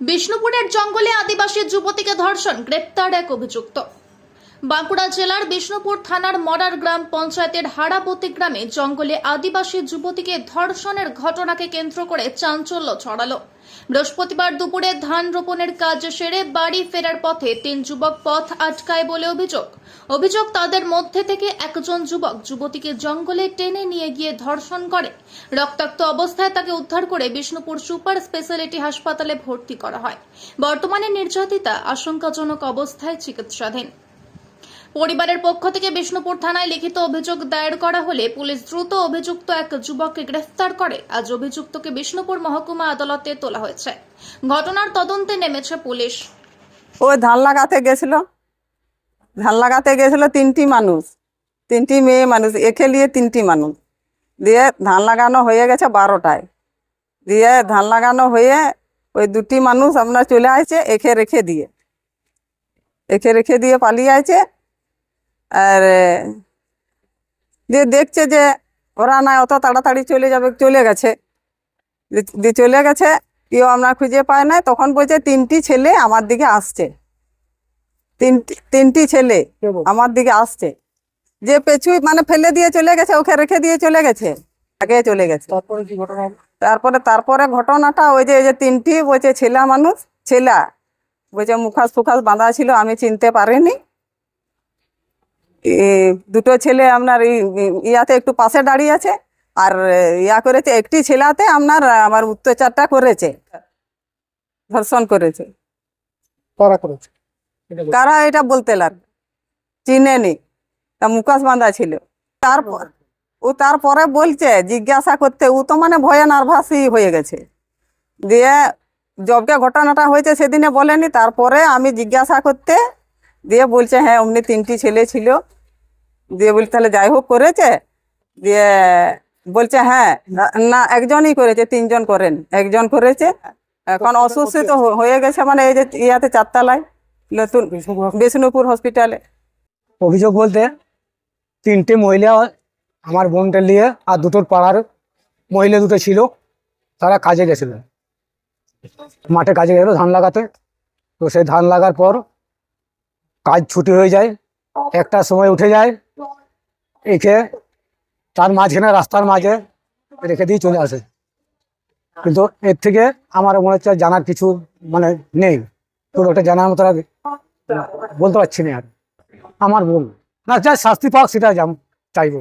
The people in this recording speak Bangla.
বিষ্ণুপুরের জঙ্গলে আদিবাসী যুবতীকে ধর্ষণ গ্রেপ্তার এক অভিযুক্ত। বাঁকুড়া জেলার বিষ্ণুপুর থানার মরার গ্রাম পঞ্চায়েতের হারাপতি গ্রামে জঙ্গলে আদিবাসী যুবতীকে ধর্ষণের ঘটনাকে কেন্দ্র করে চাঞ্চল্য ছড়ালো। বৃহস্পতিবার দুপুরে ধান রোপণের কাজ সেরে বাড়ি ফেরার পথে তিন যুবক পথ আটকায় বলে অভিযোগ। অভিযোগ তাদের মধ্যে থেকে একজন যুবক যুবতীকে জঙ্গলে টেনে নিয়ে গিয়ে ধর্ষণ করে। রক্তাক্ত অবস্থায় তাকে উদ্ধার করে বিষ্ণুপুর সুপার স্পেশালিটি হাসপাতালে ভর্তি করা হয়। বর্তমানে নির্যাতিতা আশঙ্কাজনক অবস্থায় চিকিৎসাধীন। পরিবারের পক্ষ থেকে বিষ্ণুপুর থানায় লিখিত অভিযোগ দায়ের করা হলে পুলিশ দ্রুত অভিযুক্ত এক যুবককে গ্রেফতার করে। আজ অভিযুক্তকে বিষ্ণুপুর মহকুমা আদালতে তোলা হয়েছে। ঘটনার তদন্তে নেমেছে পুলিশ। ওই ধান লাগাতে গেছিল। ধান লাগাতে গেছিল তিনটি মানুষ। তিনটি মেয়ে মানুষ। একে নিয়ে তিনটি মানুষ। দিয়ে ধান লাগানো হয়ে গেছে বারোটায়। দিয়ে ধান লাগানো হয়ে ওই দুটি মানুষ আপনার চলে আসছে, একে রেখে দিয়ে। একে রেখে দিয়ে পালিয়ে আছে আর দিয়ে দেখছে যে ওরা না অত তাড়াতাড়ি চলে যাবে চলে গেছে। দিয়ে চলে গেছে কেউ আমরা খুঁজে পায় না তখন বলছে তিনটি ছেলে আমার দিকে আসছে। তিনটি তিনটি ছেলে আমার দিকে আসছে। যে পেছু মানে ফেলে দিয়ে চলে গেছে ওকে রেখে দিয়ে চলে গেছে। আগে চলে গেছে। তারপরে কি ঘটনা তারপরে তারপরে ঘটনাটা ওই যে যে তিনটি বলছে ছেলা মানুষ ছেলা। বলছে মুখাস ফুখাস বাঁধা ছিল আমি চিনতে পারিনি। দুটো ছেলে আপনার ইয়াতে একটু পাশে দাঁড়িয়ে আছে আর ইয়া করেছে একটি ছেলাতে আপনার আমার অত্যাচারটা করেছে ধর্ষণ করেছে। কারা করেছে? এটা কারা এটা বলতে লাগবে চিনেনি তা মুখোশ বাঁধা ছিল। তারপর ও তারপরে বলছে জিজ্ঞাসা করতে ও তো মানে ভয়ে নার্ভাসই হয়ে গেছে। দিয়ে জবকে ঘটনাটা হয়েছে সেদিনে বলেনি তারপরে আমি জিজ্ঞাসা করতে দিয়ে বলছে হ্যাঁ অমনি তিনটি ছেলে ছিল। দিয়ে বলি তাহলে যাই হোক করেছে। দিয়ে বলছে হ্যাঁ না- একজনই করেছে তিনজন করেন একজন করেছে। এখন অসুস্থ হয়ে গেছে মানে এই যে ইয়াতে চারতলায় নতুন বিষ্ণুপুর বিষ্ণুপুর হসপিটালে। অভিযোগ বলতে তিনটে মহিলা আমার বোনটা নিয়ে আর দুটোর পাড়ার মহিলা দুটো ছিল তারা কাজে গেছিল। মাঠে কাজে গেল ধান লাগাতে। তো সেই ধান লাগার পর কাজ ছুটি হয়ে যায়, একটা সময় উঠে যায় একে তার মাঝখানে, রাস্তার মাঝে রেখে দিয়ে চলে আসে। কিন্তু এর থেকে আমার মনে হচ্ছে জানার কিছু মানে নেই। তোর ওটা জানার মতো বলতে পারছি না আর। আমার বোন না, যা শাস্তি পাক সেটা চাইব।